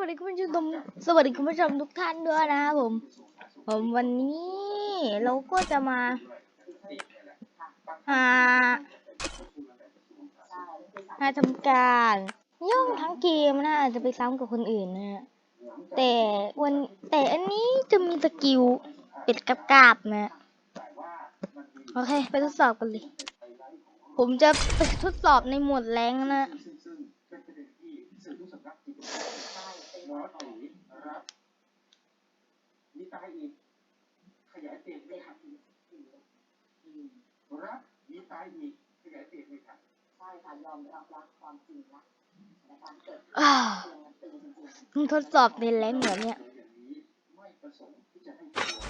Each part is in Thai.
วัสดีคุณผู้ชมสวัสดีคุณผู้ชมทุกท่านด้วยนะครับผม ผมวันนี้เราก็จะมาหาหาทำการย่องทั้งเกมนะอาจจะไปซ้ำกับคนอื่นนะ แต่วันแต่อันนี้จะมีสกิลเป็ดกับกาบนะโอเค ไปทดสอบกันเลย ผมจะไปทดสอบในหมวดแรงนะ หมอตีรับ มีตายอีก ขยายเตียงไม่ทันอืมรับมีตายอีกขยายเตียงไม่ทันใช่ค่ะยอมรับรักความจริงละในการเกิดอ้าวเตียงมันตึงจริงมึงทดสอบในแรงเหรอเนี่ยโดยอย่างนี้ไม่ประสงค์ที่จะให้ตัว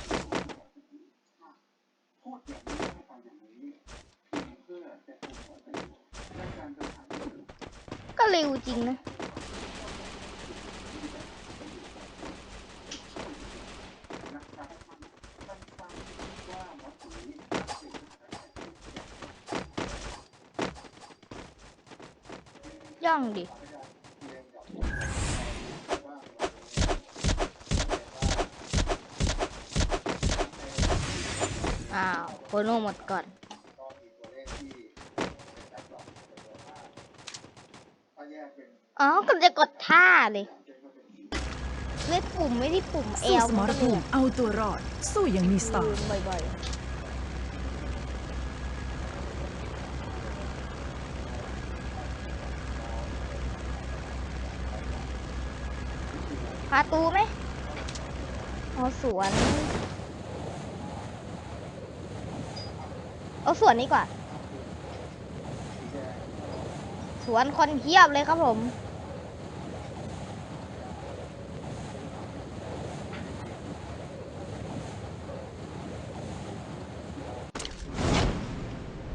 พูดอย่างนี้ให้ฟังอย่างนี้เพียงเพื่อจะเป็นผลประโยชน์ในการเดินทางที่ถูกก็เร็วจริงนะ นะครับสั้นๆว่าหมอตี ย่องดิ อ้าวโคโนหมดก่อนก็มีตัวเลขที่เป็นการปรับเป็นตัวมากถ้าแยกเป็นอ๋อก็จะกดท่าเลยเลือกปุ่มไม่ที่ปุ่มเอสู้ลสมรภูมิเอาตัวรอด สู้อย่างมีสไตลืล์มบ่อยๆาตูไหมเอาสวนเอาสวนนี้กว่าสวนคนเพียบเลยครับผม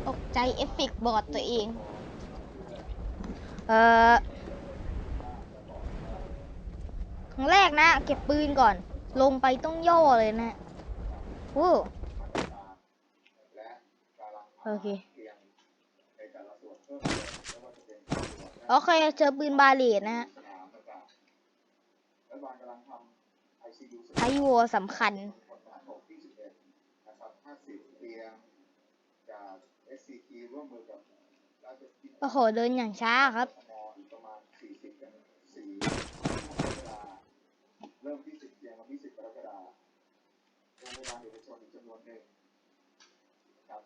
ตกใจเอฟเฟกบอร์ดตัวเอง เอ่อ ครั้งแรกนะ เก็บปืนก่อน ลงไปต้องย่อเลยนะโอ้โอเคโอเคเจอปืนบาเลตนะฮะไทวัวสำคัญโอ้โห เดินอย่างช้าครับ เวลาเริ่มที่10เตียงวันที่10กรกฎาคมโรงพยาบาลเอกชนอีกจำนวนหนึ่งนะครับ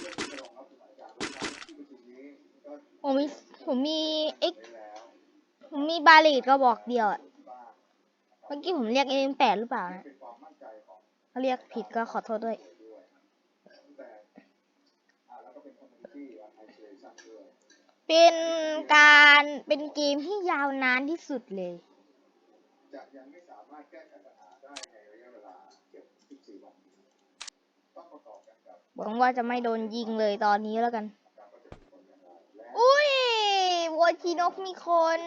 เรื่องที่จะรองรับสถานการณ์โดยการที่ประชุมนี้ก็ผมมีผมมีเอ็กได้แล้วผมมีบาเลตก็บอกเดียวอะที่บ้านเมื่อกี้ผมเรียกเอ็มแปดหรือเปล่านะเป็นความมั่นใจของถ้าเรียกผิดก็ขอโทษด้วยด้วยแต่อ่าแล้วก็เป็น community isolation ด้วยเป็นการเป็นเกมที่ยาวนานที่สุดเลย จะยังไม่สามารถแก้ไขปัญหาได้ในระยะเวลาเกือบ14 วันนี้ต้องประกอบกันกับหวังว่าจะไม่โดนยิงเลยตอนนี้แล้วกันการว่าจะเป็นคนอย่างไรและอุ้ยวัวชีนกมีคน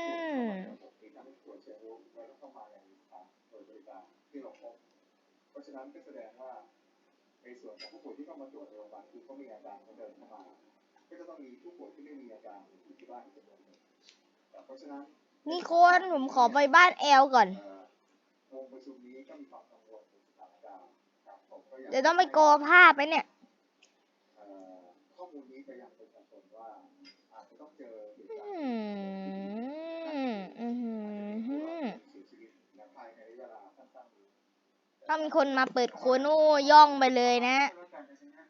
ระบบที่ทำให้ตรวจเชื้อโรคแล้วก็เข้ามาในสถานบริการที่เราพบเพราะฉะนั้นก็แสดงว่าในส่วนของผู้ป่วยที่เข้ามาตรวจในโรงพยาบาลคือเขามีอาการเขาเดินเข้ามา ก็จะต้องมีผู้ป่วยที่ไม่มีอาการอยู่ที่บ้านอีกจำนวนหนึ่งเพราะฉะนั้น มีคนผมขอไปบ้านแอลก่อนเอ่อวงประชุมนี้ก็มีความกังวลในสถานการณ์ครับผมก็อยากเดี๋ยวต้องไปโกอภาพไปเนี่ยเอ่อข้อมูลนี้ไปยังประชาชนว่าอาจจะต้องเจอเหตุอืการณ์มอืมหืมหืมเสียชีวิตและภายในระยะเวลาสั้นๆนี้ถ้ามีคนมาเปิดโคโน่ย่องไปเลยนะแล้วกันนะฮะ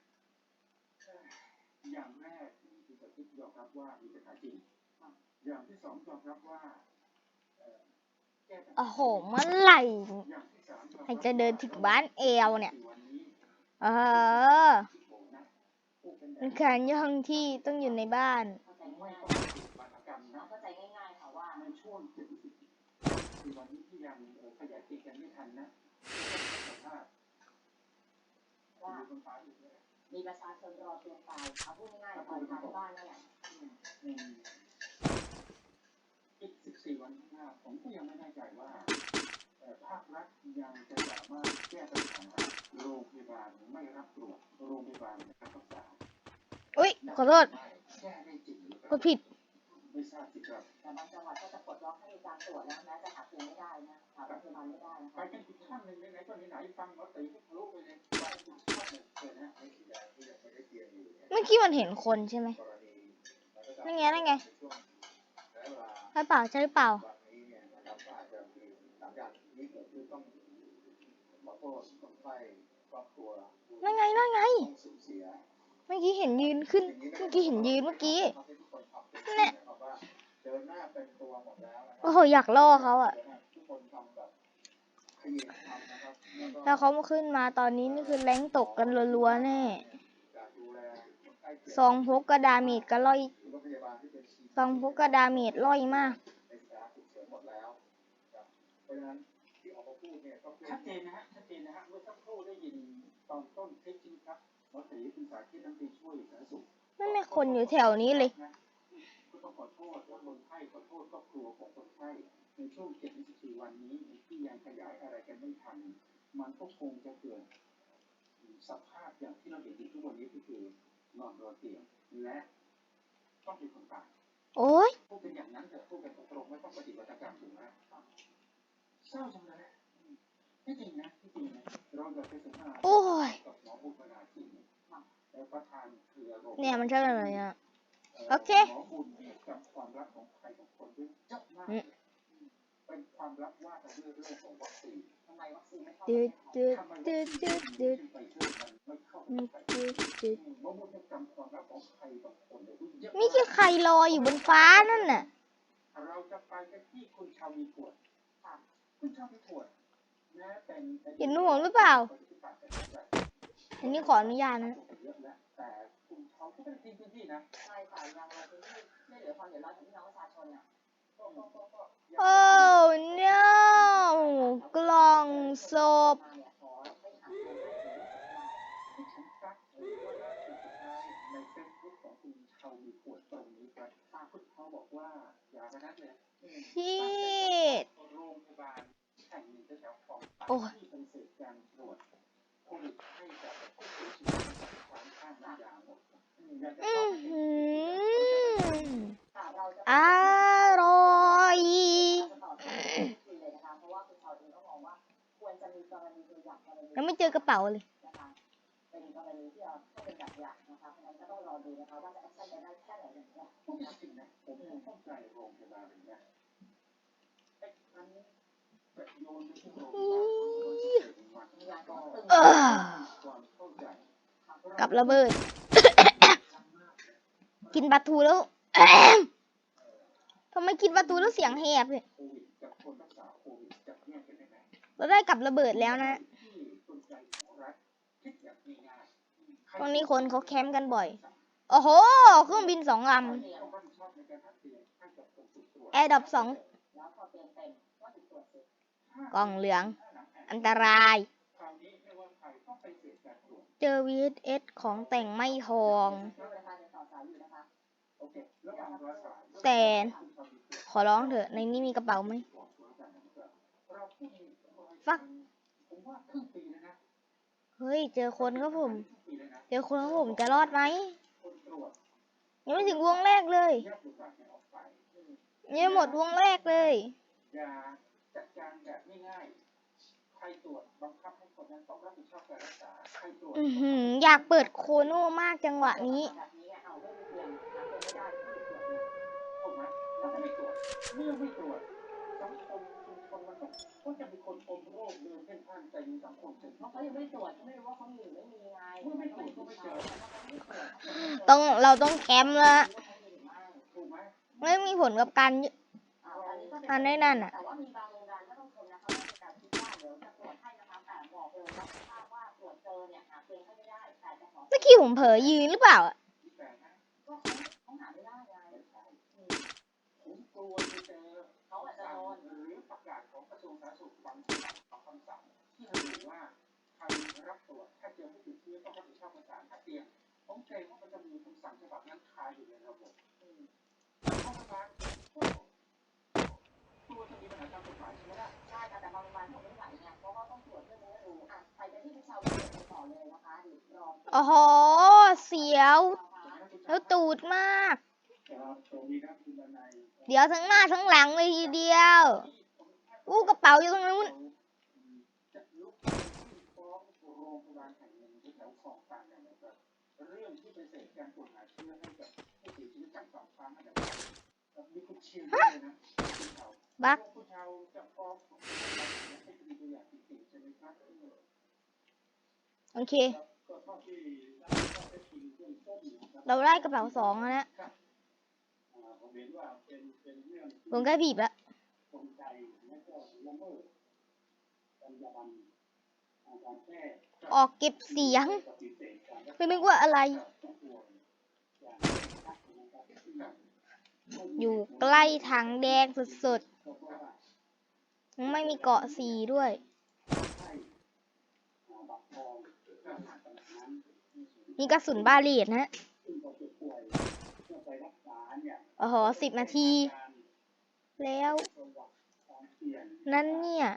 อย่างแรกที่จะคิดยอมรับว่ามีปัญหาจริง อย่างที่สองยอมรับว่าเอ่อแก้ปัญหาโอ้โหเมื่อไหร่อย่างที่สามยอมรับให้จะเดินถึงบ้านแอลเนี่ยวันนี้เออโอ้นะผู้เป็นแบเป็นบการย่องที่ต้องอยู่ในบ้านๆเข้าใจไม่ง่ายต้องติดบรรณกรรมนะเข้าใจง่ายๆค่ะว่าในช่วงเจ็ดสิบคือวันนี้ที่ยังเอ่อขยายติดกันไม่ทันนะสภาพว่ามีคนตายอยู่ด้วยมีประชาชนรอเตียงตายเอาพูดง่ายๆตอนทางบ้านนั่นแหละอืมอีก สี่วันข้างหน้าผมก็ยังไม่แน่ใจว่าเอ่ภาครัฐยังจะสามารถแก้ปัญหาโรงพยาบาลไม่รับตรวจโรงพยาบาลไม่รับรักษาอุ้ยขอโทษแก้ได้จริงหรือกดผิดไม่ทราบสิครับแต่บางจังหวัดก็จะปลดล็อกให้มีการตรวจแล้วแม้จะหาเตียงไม่ได้นะหาโรงพยาบาลไม่ได้นะไปกันอีกท่านหนึ่งไหนๆก็ไหนๆฟังหมอตีก็ทะลุไปเลยไปอีกท่านหนึ่งเชิญนะไอ้สีแดงที่ยังไม่ได้เตรียมอยู่เมื่อกี้มันเห็นคนใช่ไหมกรณีแล้วก็จะนั่นไงนั่นไง ใช่เปล่าใช่หรือเปล่า นั่นไงนั่นไง เมื่อกี้เห็นยืนขึ้น เมื่อกี้เห็นยืนเมื่อกี้เนี่ยโอ้โหอยากล่อเขาอะแล้วเขามาขึ้นมาตอนนี้นี่คือแรงตกกันรัวๆแน่ซองพกกระดามีดกระล่อยาบาลที่เป็นชีซองพกกระดาเมจล่อยมากในสถานฉุกเฉินหมดแล้วครับเพราะฉะนั้นที่ออกมาพูดเนี่ยก็เพื่อชัดเจนนะฮะชัดเจนนะฮะเมื่อสักครู่ได้ยินตอนต้นคลิปใช่ไหมครับหมอตีคุณสาธิตน้ำตีช่วยสาธารณสุขไม่มีคนอยู่แถวนี้เลยก็ต้องขอโทษว่าคนไข้ขอโทษครอบครัวของคนไข้ในช่วง7-14วันนี้ที่ยังขยายอะไรกันไม่ทัน มันก็คงจะเกิดสภาพอย่างที่เราเห็นอยู่ทุกวันนี้ก็คือนอนรอเตียงและต้องเป็นคนตาย โอ้ยโอ้ยเนี่ยมันใช่อะไรอะโอเคหมเนี่ยจำความลับของใครของคนด้วยเยอะมากอืมเป็นความลับว่ากันด้วยเรื่องของวัคซีนทำไมวัคซีนไม่เข้าดืดดืดดืดดืดดืดดืด นี่ยจำความลับของใครบางคนเลยเยอะมีแค่ใครลอยอยู่บนฟ้านั่นน่ะ เราจะไปกันที่คุณชาวีขวดค่ะคุณชาวีขวดนะเป็นเห็นหนูหรือเปล่า อันนี้ขออนุญาตนะเยอะแล้วแต่คุณเขาก็ไม่ได้ทิ้งพื้นที่นะใช่ค่ะยังเราเป็นที่ช่วยเหลือความเดือดร้อนของพี่น้องประชาชนอะก็ก็ก็ก็โอ้ no กล่องศพ ชาวมีขวดตรงนี้ครับทางคุณเขาบอกว่าอย่าไปนัดเลยชิดโรงพยาบาลแห่งหนึ่งแถวๆของปัตโอ้ยที่เป็นเศษการตรวจโควิดให้กับผู้เสียชีวิตจากความข้ามน้ำยาหมดอยากจะอืบอกอให้หือค่ะเราจะอร่อยจะตอบคำถามทีเลยนะคะเพราะว่าคุณชาวเองก็มองว่าควรจะมีกรณีตัวอย่างกรณียังไม่เจอกระเป๋าเลย อย่างนะคะเพราะฉะนั้นก็ต้องรอดูนะคะว่าจะแอคชั่นไปได้แค่ไหนอย่างเงี้ยพูดจริงๆนะผมเข้าใจโรงพยาบาลเลยนะไอ้ครั้งนี้จะโยนไปที่โรงพยาบาลคนเสียชีวิตวันมีการก็ตึงเออความเข้าใจกับระเบิด กินปลาทูแล้วทำไมกินปลาทูแล้วเสียงแหบเนี่ยโควิดกับคนรักษาโควิดจะแยกกันได้ไหมเราได้กับระเบิดแล้วนะที่กลไกของรัฐคิดแบบง่ายๆตรงนี้คนเขาแคมป์กันบ่อย โอ้โห เครื่องบินสองลำแอร์ดับสองกล่องเหลือง อันตราย เจอวีเอสของแต่งไม่ทอง แต่ขอร้องเถอะ ในนี้มีกระเป๋าไหม ฟัก เฮ้ย เจอคนครับผม เจอคนครับผมจะรอดไหม ยังไม่ถึงวงแรกเลยแยกบทบาทกันออกไปยังไม่หมดวงแรกเลยอย่าจัดการแบบง่ายๆใครตรวจบังคับให้คนนั้นต้องรับผิดชอบการรักษาใครตรวจอือหืออยากเปิดโคโน่มากจังหวะนี้แบบนี้เอาไม่มีเตียงหาเตียงไม่ได้ก็ไปตรวจเนี่ยถูกไหมเราไม่ตรวจเมื่อไม่ตรวจสังคมชุมชนมัน ก็จะมีคนอมโรคเดินเพ่นพ่านใจในสังคมจเพราะเขายังไม่ตรวจไม่รู้ว่าเขามีหรือไม่มีไงเมื่อไม่ตรวจก็ไม่เจอต้องเราต้องแคมป์ล้วถูกไหมไม่มีผลกับการยึอันได้นั่นน่ะแต่ว่ามีบางโรงงานก็ต้องชมนะคะว่ามีการคิดว่าเดี๋ยวจะตรวจให้นะคะแต่บอกเลยนะทราบว่าตรวจเจอเนี่ยหาเตียงให้ไม่ได้แต่จะขอเมื่อกี้ผมเผลอยืนหรือเปล่าอะ งที่ระบุว่าใครรับตรวจถ้าเจอผู้ติดเชื้อต้องรับผิดชอบในการหาเตียงผมเกรงว่ามันจะมีคำสั่งฉบับนั้นคาอยู่ในระบบอืมเข้ามาโอ้โหตัวจะมีปัญหาทางกฎหมายใช่ไหมล่ะใช่ค่ะแต่บางโรงพยาบาลเขาไม่ไหวไงเพราะเขาต้องตรวจเพื่อจะได้รู้อะไปกันที่ผู้ชาวเรียนต่อเลยนะคะดิรองโอ้โหเสียวนะคะแล้วตูดมากเครับตรงนี้ครับคุณดนายเดี๋ยวทั้งหน้าทั้งหลังเลยทีเดียวอู้กระเป๋าอยู่ตรงนู้นจะลุกขึ้น ฟ้องโรงพยาบาลแห่งหนึ่งที่แถวคลองตันนี่ยนะครับ เรื่องที่ไปเสพการตรวจหาเชื้อให้กับผู้เสียชีวิตจากสองครั้งนะครับแบบนี้คุณเชียร์เลยนะคุณเชาบักคุณเชาจะฟ้องให้คดีตัวอย่างจริงๆใช่ไหมครับโอเค เราได้กระเป๋าสองแล้วนะผมเห็นว่าเป็นเป็นเรื่องที่ผมใกล้บีบแล้ว ออกเก็บเสียงไม่นึกว่าอะไร อยู่ใกล้ถังแดงสุดๆ ไม่มีเกาะสีด้วยมีกระสุนบาเลียดนะโอ้โหสิบนาที แล้ว นั่นเนี่ย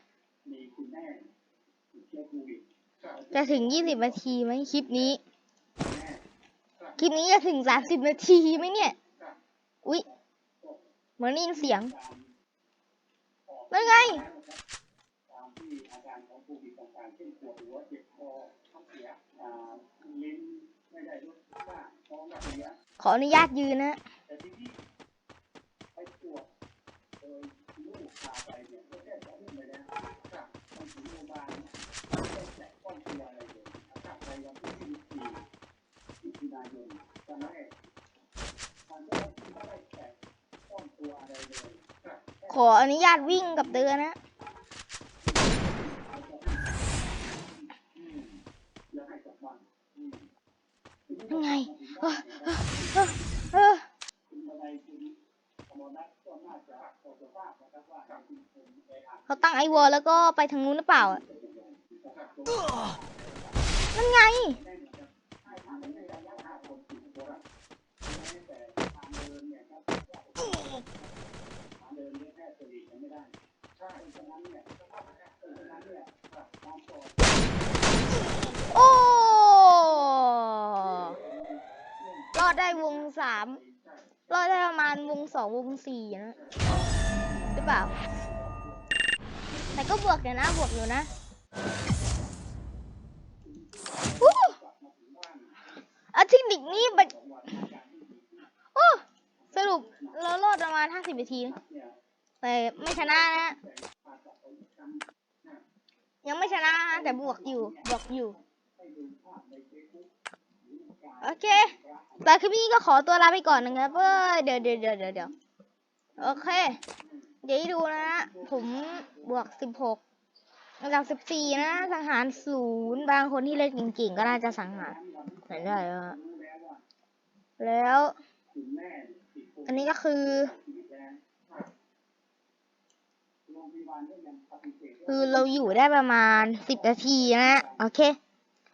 จะถึงยี่สิบนาทีไหมคลิปนี้แม่คลิปนี้จะถึงสามสิบนาทีไหมเนี่ย อุ๊ยเหมือนได้ยินเสียงนั่นไงตามที่อาการของโควิดต่างๆเช่นปวดหัวเจ็บคอท้องเสียอ่าลิ้นไม่ได้รสชาติท้องระเบียขออนุญาตยืนนะ แต่ทีนี้ไปตรวจโดยลูกพาไปเนี่ยก็แค่สองเดือนเลยนะครับต้องถึงโรงพยาบาลเนี่ยไม่ได้แตะต้องตัวอะไรเลยนะครับในวันที่24มิถุนายนจำได้ทางเจ้าหน้าที่ไม่ได้แตะต้องตัวอะไรเลยครับ ขออนุญาตวิ่งกับเตือนะ ยังไงเขาตั้งไอวอลแล้วก็ไปทางนู้นหรือเปล่านั่นไง โอ้รอดได้วงสามรอดได้ประมาณวงสองวงสี่นะหรือเปล่า แต่ก็บวกอยู่นะบวกอยู่นะอู้เอาเทคนิคนี้มันโอ้สรุปเรารอดประมาณห้าสิบนาที แต่ไม่ชนะนะ ยังไม่ชนะนะแต่บวกอยู่บวกอยู่ โอเค แต่คลิปนี้ก็ขอตัวลาไปก่อนนะครับเอ้ยเดี๋ยวเดี๋ยวเดี๋ยวเดี๋ยวโอเค เดี๋ยวดูนะ ผมบวกสิบหกระดับสิบสี่นะ สังหารศูนย์บางคนที่เล่นเก่งๆ ก็น่าจะสังหารเห็นได้แล้วแล้ว อันนี้ก็คือ คือเราอยู่ได้ประมาณสิบนาทีนะ โอเค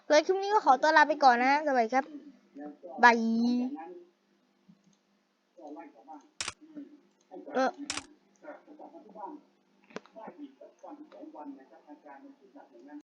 เลยคลิปนี้ก็ขอตัวลาไปก่อนนะสวัสดีครับบายเออ